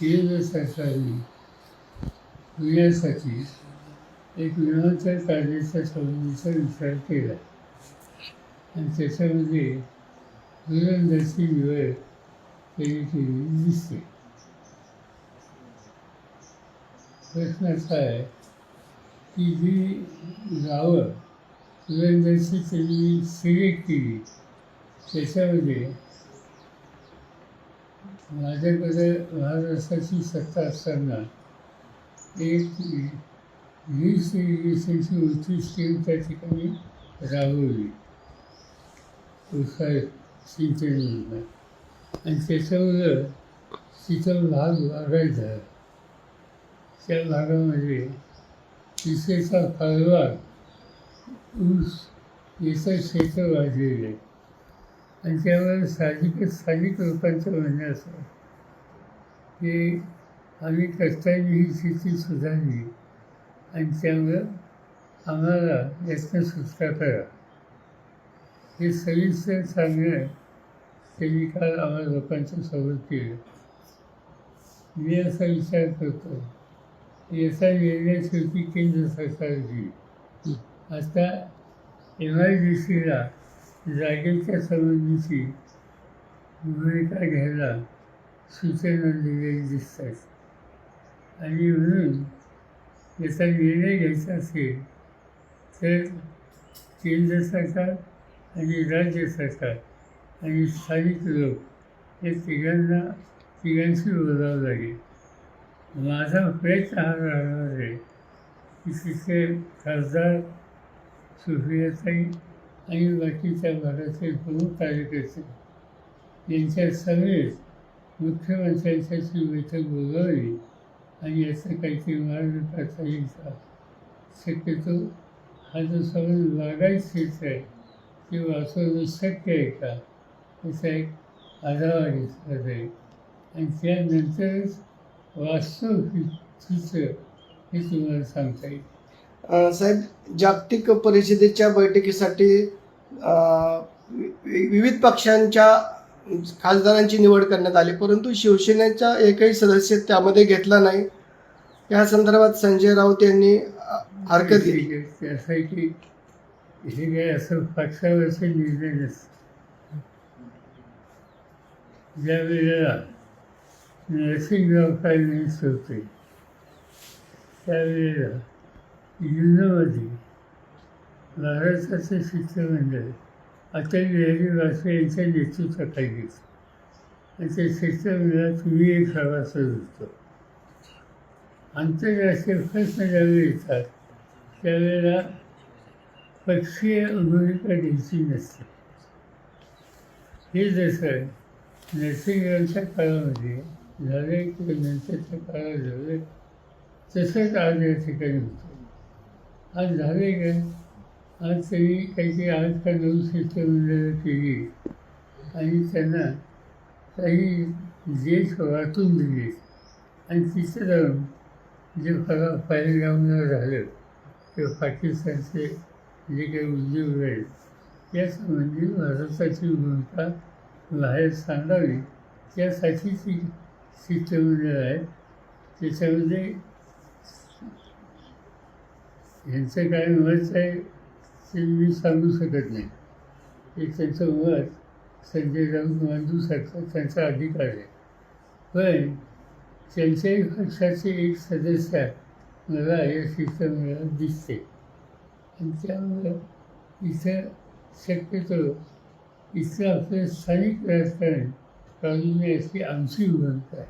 केंद्र सरकारने पुण्यासाठी एक विमानतळ काढण्याच्या संबंधीचा विचार केला. आणि त्याच्यामध्ये धुरंधरची निवड त्यांनी केलेली दिसते. प्रश्न असा आहे की जी गावं धुरंधरची त्यांनी सिलेक्ट केली त्याच्यामध्ये माझ्याकडे महाराष्ट्राची सत्ता असताना एक वीस इरिगेशनची मोठी स्कीम त्या ठिकाणी राबवली. उसाळ सिंचन योजना आणि त्याच्यामुळं तिथं भाग वाढायचा त्या भागामध्ये विशेषतः फळबाग ऊस याचं क्षेत्र वाढलेलं आहे. आणि त्यामुळे साहजिकच स्थानिक लोकांचं म्हणणं असं. की आम्ही कष्टाने ही स्थिती सुधारली आणि त्यामुळं आम्हाला यातनं सुटका करा. हे सविस्तर सांगणं त्यांनी काल आम्हाला लोकांच्या सोबत केलं. मी असा विचार करतो याचा निर्णय शेवटी केंद्र सरकार घेईल आता एम आय डी सीला जागेच्या संबंधीची भूमिका घ्यायला सूचना दिलेली दिसतात. आणि म्हणून याचा निर्णय घ्यायचा असेल तर केंद्र सरकार आणि राज्य सरकार आणि स्थानिक लोक या तिघांना तिघांशी बोलावं लागेल. माझा प्रयत्न हा राहणार आहे की तिथे खासदार सुप्रियाताई आणि बाकीच्या भागातील प्रमुख कार्यकर्ते यांच्या सभेत मुख्यमंत्र्यांच्याची बैठक बोलावली आणि याचं काहीतरी मार्ग काढता येईल का शक्यतो हा जो समज लागायच क्षेत्र आहे ते वाचवणं शक्य आहे का? याचा एक आढावा घेतला जाईल. आणि त्यानंतरच वास्तव चित्र हे तुम्हाला सांगता येईल. साहेब जागतिक परिषदेच्या बैठकीसाठी विविध पक्षांच्या खासदारांची निवड करण्यात आली. परंतु शिवसेनेचा एकही सदस्य त्यामध्ये घेतला नाही. या संदर्भात संजय राऊत यांनी हरकत घेतली ते असं आहे की हे काय असं पक्षावरचे निर्णय नसतात ज्या वेळेला नरसिंहराव फायनान्स होते त्यावेळेला जिल्हामध्ये महाराष्ट्राचं शिष्टमंडळ. अटल बिहारी वाजपेयी यांच्या नेतृत्वाखाली घेतलं आणि त्या शिष्टमंडळात मी एक सभासद होतो. आंतरराष्ट्रीय प्रश्न ज्यावेळी येतात त्यावेळेला पक्षीय भूमिका द्यायची नसते. हे जसं नर्सिंगांच्या काळामध्ये झालं किंवा नंतरच्या काळात झालं तसंच आज या ठिकाणी होतं. आज झाले काय आज तरी काहीतरी आज का नवीन शिष्टमंडळं केली आणि त्यांना काही देश वाटून दिले. आणि तिथं जाऊन जे फळा पहिलगावला झालं ते पाकिस्तानचे जे काही उद्योग आहेत यासंबंधी भारताची भूमिका बाहेर सांगावी. त्यासाठी ती शिष्टमंडळ आहे. त्याच्यामध्ये यांचं काय वच आहे ते मी सांगू शकत नाही. हे त्यांचं मत संजय राऊत मांडू शकतात त्यांचा अधिकार आहे. पण त्यांच्याही पक्षाचे एक सदस्य मला या शिष्टमंडळात दिसते. आणि त्यामुळं इथं शक्यतो इथलं आपलं स्थानिक राजकारण काढून अशी आमची भूमिका आहे.